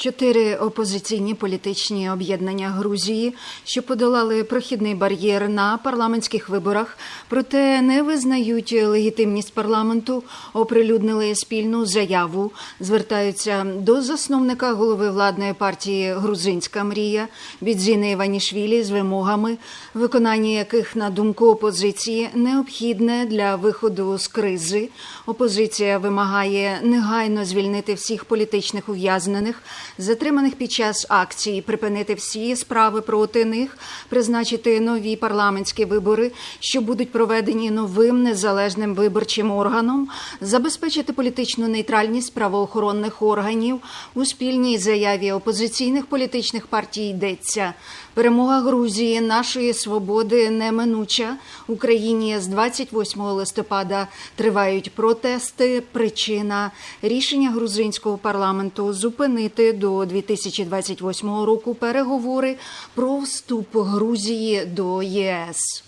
Чотири опозиційні політичні об'єднання Грузії, що подолали прохідний бар'єр на парламентських виборах, проте не визнають легітимність парламенту, оприлюднили спільну заяву, звертаються до засновника голови владної партії Грузинська мрія Бідзіни Іванішвілі з вимогами, виконання яких, на думку опозиції, необхідне для виходу з кризи. Опозиція вимагає негайно звільнити всіх політичних ув'язнених, затриманих під час акції, припинити всі справи проти них, призначити нові парламентські вибори, що будуть проведені новим незалежним виборчим органом, забезпечити політичну нейтральність правоохоронних органів. У спільній заяві опозиційних політичних партій йдеться. Перемога Грузії, нашої свободи неминуча. Україні з 28 листопада тривають протести. Причина рішення грузинського парламенту зупинити до 2028 року переговори про вступ Грузії до ЄС.